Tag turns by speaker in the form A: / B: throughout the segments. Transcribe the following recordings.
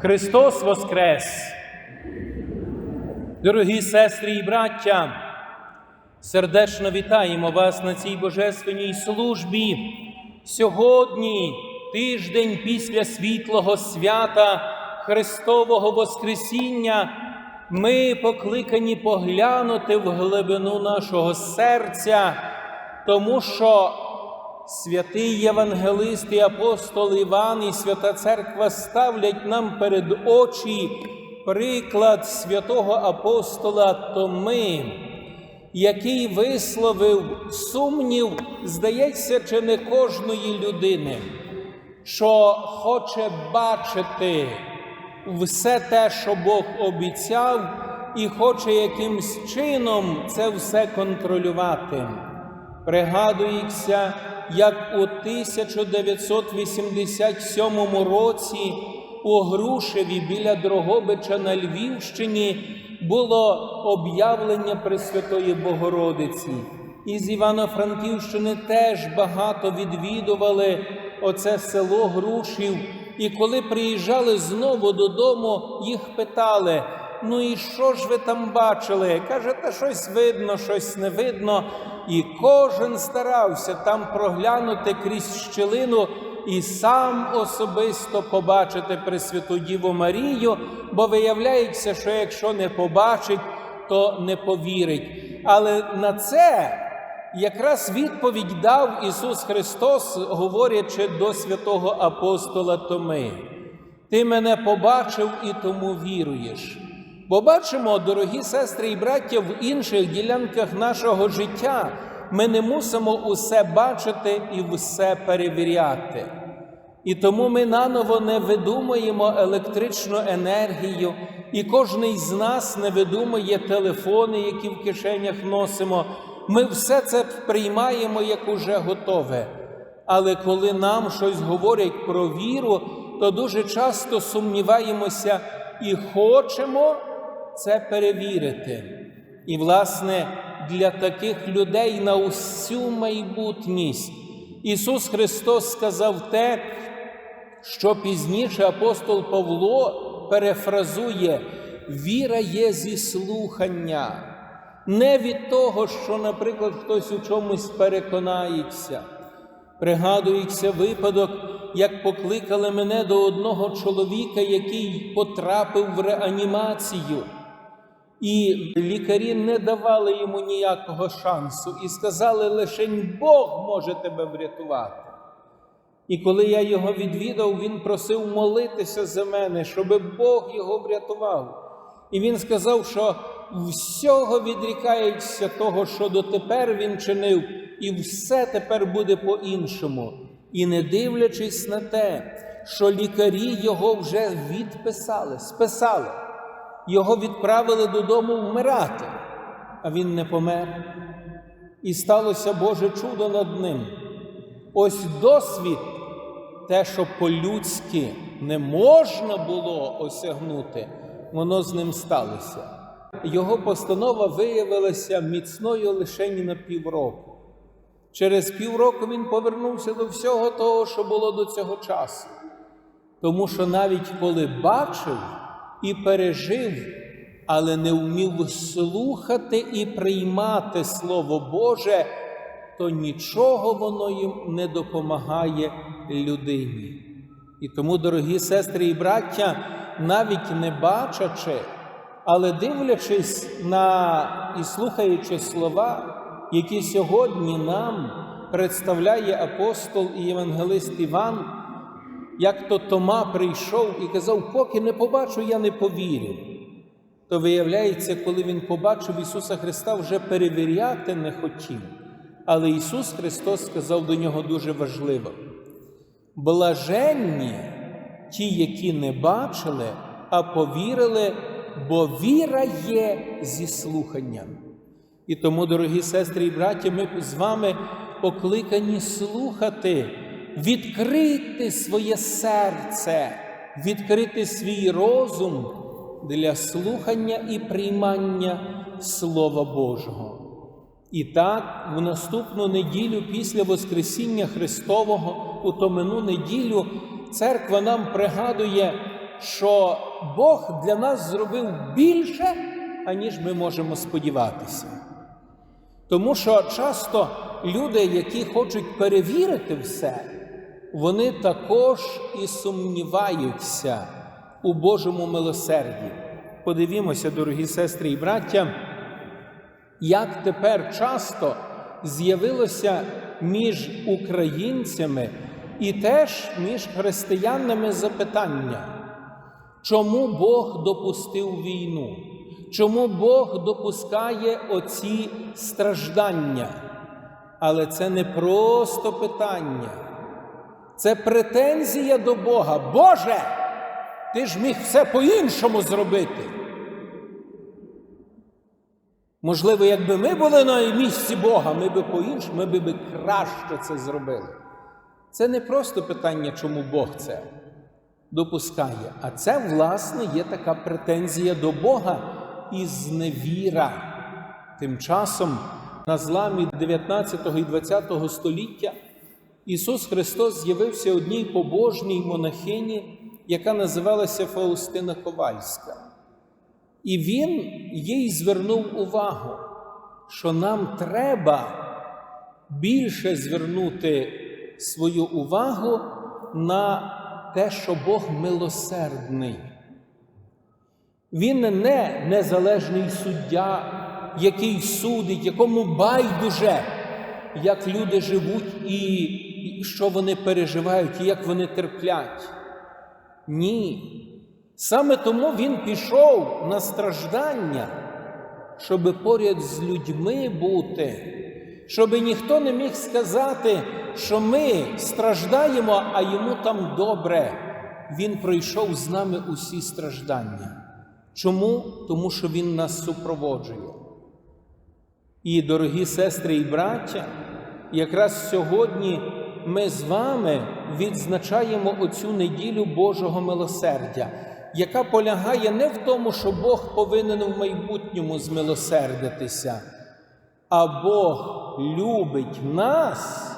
A: Христос Воскрес! Дорогі сестри і браття, сердечно вітаємо вас на цій божественній службі. Сьогодні, тиждень після світлого свята Христового Воскресіння, ми покликані поглянути в глибину нашого серця, тому що Святий Євангелист і апостол Іван і Свята Церква ставлять нам перед очі приклад святого апостола Томи, який висловив сумнів, здається, чи не кожної людини, що хоче бачити все те, що Бог обіцяв, і хоче якимсь чином це все контролювати. Пригадується, як у 1987 році у Грушеві біля Дрогобича на Львівщині було об'явлення Пресвятої Богородиці. Із Івано-Франківщини теж багато відвідували оце село Грушів. І коли приїжджали знову додому, їх питали: ну і що ж ви там бачили? Каже, та щось видно, щось не видно. І кожен старався там проглянути крізь щілину і сам особисто побачити Пресвяту Діву Марію, бо виявляється, що якщо не побачить, то не повірить. Але на це якраз відповідь дав Ісус Христос, говорячи до святого апостола Томи. Ти мене побачив і тому віруєш. Бо бачимо, дорогі сестри і браття, в інших ділянках нашого життя ми не мусимо усе бачити і все перевіряти. І тому ми наново не видумуємо електричну енергію, і кожний з нас не видумує телефони, які в кишенях носимо. Ми все це приймаємо як уже готове. Але коли нам щось говорять про віру, то дуже часто сумніваємося і хочемо це перевірити. І, власне, для таких людей на усю майбутність Ісус Христос сказав те, що пізніше апостол Павло перефразує: віра є зі слухання, не від того, що, наприклад, хтось у чомусь переконається. Пригадується випадок, як покликали мене до одного чоловіка, який потрапив в реанімацію. І лікарі не давали йому ніякого шансу і сказали, лише Бог може тебе врятувати. І коли я його відвідав, він просив молитися за мене, щоб Бог його врятував. І він сказав, що всього відрікається того, що дотепер він чинив, і все тепер буде по-іншому. І не дивлячись на те, що лікарі його вже відписали, списали його відправили додому вмирати, а він не помер. І сталося Боже чудо над ним. Ось досвід, те, що по-людськи не можна було осягнути, воно з ним сталося. Його постанова виявилася міцною лише на півроку. Через півроку він повернувся до всього того, що було до цього часу. Тому що навіть коли бачив, і пережив, але не вмів слухати і приймати Слово Боже, то нічого воно їм не допомагає людині. І тому, дорогі сестри і браття, навіть не бачачи, але дивлячись на і слухаючи слова, які сьогодні нам представляє апостол і євангелист Іван, як то Тома прийшов і казав, поки не побачу, я не повірю. То виявляється, коли він побачив Ісуса Христа, вже перевіряти не хотів. Але Ісус Христос сказав до нього дуже важливо: блаженні ті, які не бачили, а повірили, бо віра є зі слуханням. І тому, дорогі сестри і браті, ми з вами покликані слухати відкрити своє серце, відкрити свій розум для слухання і приймання Слова Божого. І так, в наступну неділю після Воскресіння Христового, у томину неділю, церква нам пригадує що Бог для нас зробив більше, аніж ми можемо сподіватися. Тому що часто люди, які хочуть перевірити все, вони також і сумніваються у Божому милосерді. Подивімося, дорогі сестри і браття, як тепер часто з'явилося між українцями і теж між християнами запитання, чому Бог допустив війну? Чому Бог допускає оці страждання? Але це не просто питання, це претензія до Бога. Боже, ти ж міг все по-іншому зробити. Можливо, якби ми були на місці Бога, ми би по-іншому, ми би краще це зробили. Це не просто питання, чому Бог це допускає, а це, власне, є така претензія до Бога і зневіра. Тим часом, на зламі 19 і 20 століття, Ісус Христос з'явився одній побожній монахині, яка називалася Фаустина Ковальська. І він їй звернув увагу, що нам треба більше звернути свою увагу на те, що Бог милосердний. Він не незалежний суддя, який судить, якому байдуже, як люди живуть і, що вони переживають, і як вони терплять. Ні. Саме тому він пішов на страждання, щоб поряд з людьми бути, щоб ніхто не міг сказати, що ми страждаємо, а йому там добре. Він пройшов з нами усі страждання. Чому? Тому що Він нас супроводжує. І, дорогі сестри і браття, якраз сьогодні ми з вами відзначаємо оцю неділю Божого милосердя, яка полягає не в тому, що Бог повинен в майбутньому змилосердитися, а Бог любить нас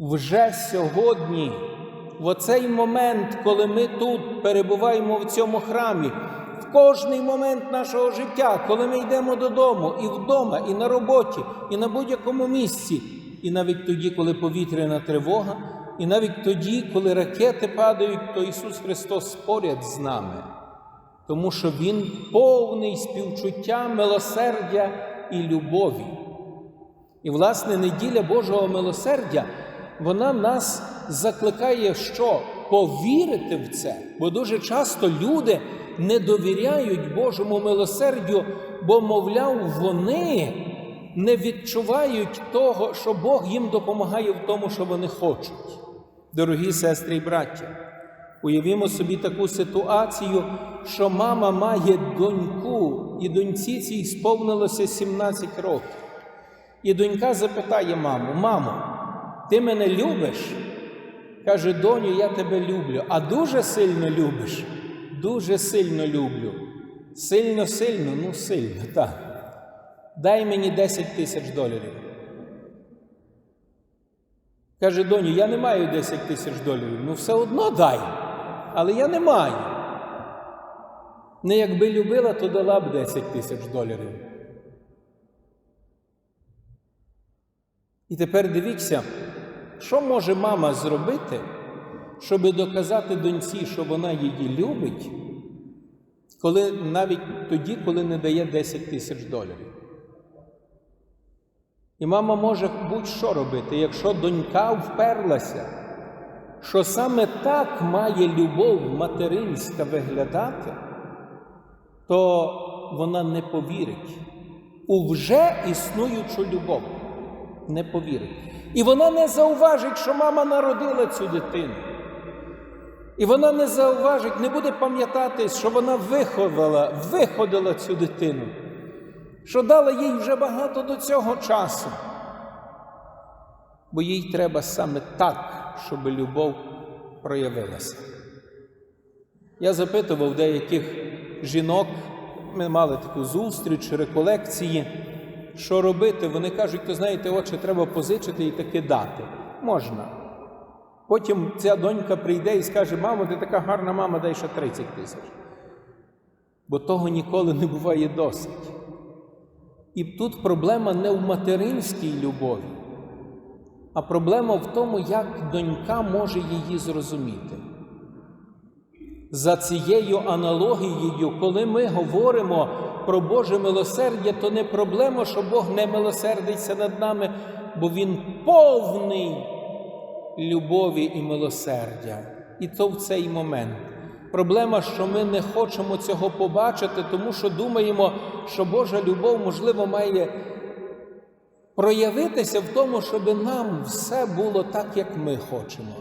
A: вже сьогодні, в оцей момент, коли ми тут перебуваємо в цьому храмі, кожний момент нашого життя, коли ми йдемо додому, і вдома, і на роботі, і на будь-якому місці, і навіть тоді, коли повітряна тривога, і навіть тоді, коли ракети падають, то Ісус Христос поряд з нами, тому що Він повний співчуття, милосердя і любові. І, власне, неділя Божого милосердя, вона нас закликає, що повірити в це, бо дуже часто люди не довіряють Божому милосердю, бо, мовляв, вони не відчувають того, що Бог їм допомагає в тому, що вони хочуть. Дорогі сестри і браття, уявімо собі таку ситуацію, що мама має доньку, і доньці цій сповнилося 17 років. І донька запитає маму: Мамо, ти мене любиш? Каже, доню, я тебе люблю, а дуже сильно любиш. Дуже сильно люблю. Сильно, сильно, ну сильно, так. Дай мені 10 тисяч доларів. Каже, доню, я не маю 10 тисяч доларів. Ну все одно дай, але я не маю. Не якби любила, то дала б 10 тисяч доларів. І тепер дивіться, що може мама зробити, щоб доказати доньці, що вона її любить, коли навіть тоді, коли не дає 10 тисяч доларів. І мама може будь-що робити, якщо донька вперлася, що саме так має любов материнська виглядати, то вона не повірить у вже існуючу любов. Не повірить. І вона не зауважить, що мама народила цю дитину. І вона не зауважить, не буде пам'ятати, що вона виховала, виходила цю дитину, що дала їй вже багато до цього часу. Бо їй треба саме так, щоб любов проявилася. Я запитував деяких жінок, ми мали таку зустріч, реколекції, що робити. Вони кажуть, то знаєте, отче, треба позичити і таки дати. Можна. Потім ця донька прийде і скаже: мамо, ти така гарна мама, дай ще 30 тисяч. Бо того ніколи не буває досить. І тут проблема не в материнській любові, а проблема в тому, як донька може її зрозуміти. За цією аналогією, коли ми говоримо про Боже милосердя, то не проблема, що Бог не милосердиться над нами, бо Він повний любові і милосердя. І то в цей момент. Проблема, що ми не хочемо цього побачити, тому що думаємо, що Божа любов, можливо, має проявитися в тому, щоб нам все було так, як ми хочемо.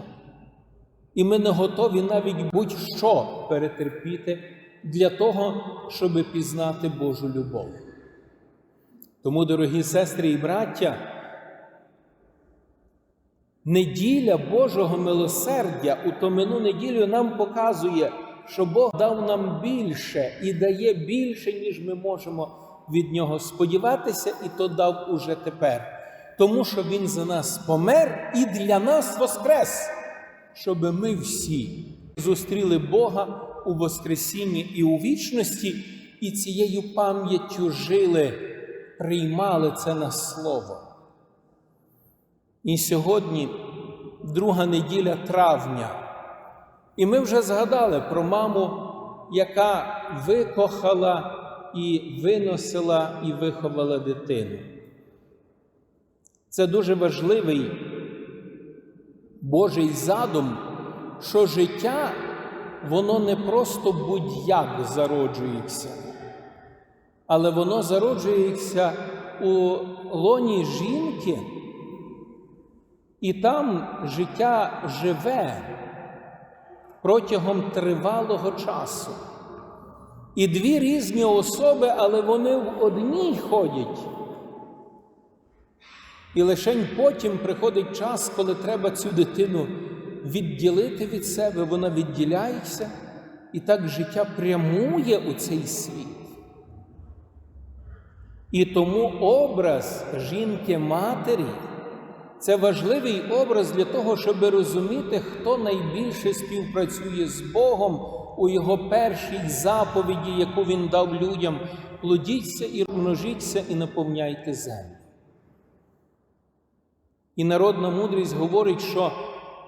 A: І ми не готові навіть будь-що перетерпіти для того, щоб пізнати Божу любов. Тому, дорогі сестри і браття, неділя Божого милосердя у томину неділю нам показує, що Бог дав нам більше і дає більше, ніж ми можемо від Нього сподіватися, і то дав уже тепер. Тому що Він за нас помер і для нас воскрес щоб ми всі зустріли Бога у Воскресінні і у вічності, і цією пам'яттю жили, приймали це на слово. І сьогодні друга неділя травня. І ми вже згадали про маму, яка викохала і виносила і виховала дитину. Це дуже важливий Божий задум, що життя, воно не просто будь-як зароджується, але воно зароджується у лоні жінки, і там життя живе протягом тривалого часу. І дві різні особи, але вони в одній ходять. І лише потім приходить час, коли треба цю дитину відділити від себе, вона відділяється, і так життя прямує у цей світ. І тому образ жінки-матері це важливий образ для того, щоб розуміти, хто найбільше співпрацює з Богом у його першій заповіді, яку він дав людям: плодіться і множіться, і наповняйте землю. І народна мудрість говорить, що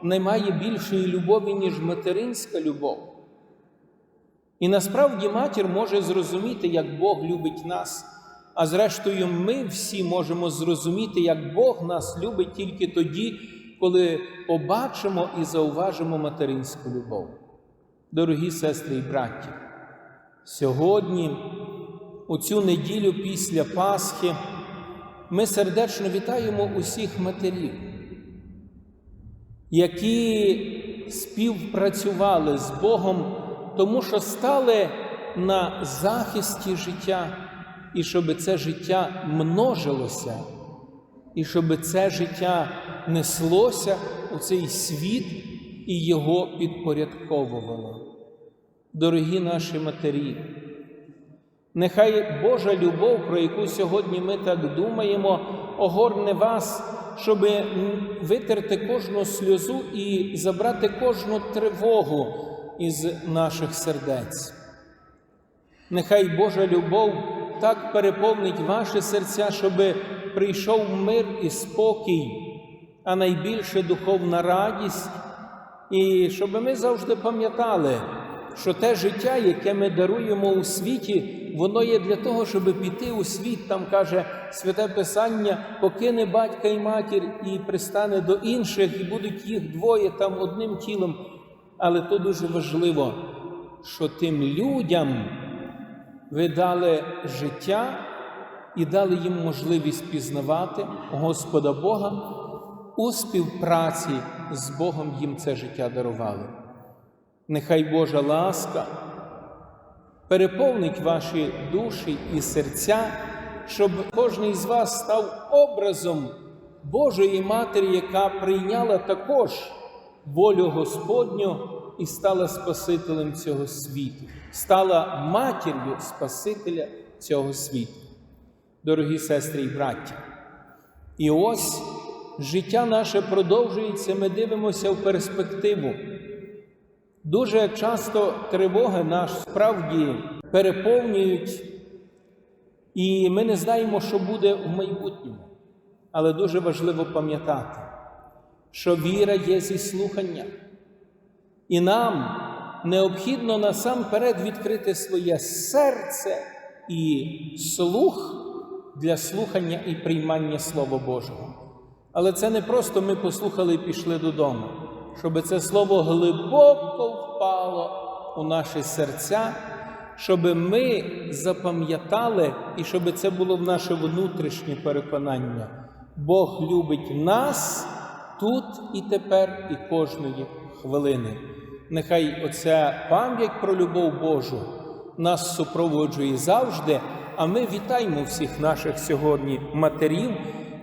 A: немає більшої любові, ніж материнська любов. І насправді матір може зрозуміти, як Бог любить нас, а зрештою, ми всі можемо зрозуміти, як Бог нас любить тільки тоді, коли побачимо і зауважимо материнську любов. Дорогі сестри і браття, сьогодні, у цю неділю після Пасхи, ми сердечно вітаємо усіх матерів, які співпрацювали з Богом, тому що стали на захисті життя, і щоб це життя множилося, і щоб це життя неслося у цей світ і його підпорядковувало. Дорогі наші матері, Нехай Божа любов, про яку сьогодні ми так думаємо, огорне вас, щоб витерти кожну сльозу і забрати кожну тривогу із наших сердець. Нехай Божа любов так переповнить ваші серця, щоб прийшов мир і спокій, а найбільше духовна радість, і щоб ми завжди пам'ятали, що те життя, яке ми даруємо у світі, воно є для того, щоб піти у світ, там каже святе Писання, покине батька і матір і пристане до інших, і будуть їх двоє там одним тілом. Але то дуже важливо, що тим людям ви дали життя і дали їм можливість пізнавати Господа Бога у співпраці з Богом їм це життя дарували. Нехай Божа ласка переповнить ваші душі і серця, щоб кожен з вас став образом Божої Матері, яка прийняла також волю Господню і стала Спасителем цього світу, стала матір'ю Спасителя цього світу. Дорогі сестри і браття. І ось життя наше продовжується, ми дивимося в перспективу. Дуже часто тривоги нас справді переповнюють, і ми не знаємо, що буде в майбутньому. Але дуже важливо пам'ятати, що віра є зі слухання. І нам необхідно насамперед відкрити своє серце і слух для слухання і приймання Слова Божого. Але це не просто ми послухали і пішли додому, щоб це слово глибоко впало у наші серця, щоб ми запам'ятали і щоб це було в наше внутрішнє переконання. Бог любить нас тут і тепер, і кожної хвилини. Нехай оця пам'ять про любов Божу нас супроводжує завжди, а ми вітаємо всіх наших сьогодні матерів,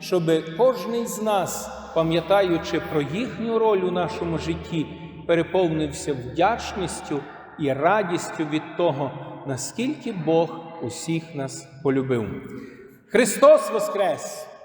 A: щоб кожен з нас, пам'ятаючи про їхню роль у нашому житті, переповнився вдячністю і радістю від того, наскільки Бог усіх нас полюбив. Христос Воскрес!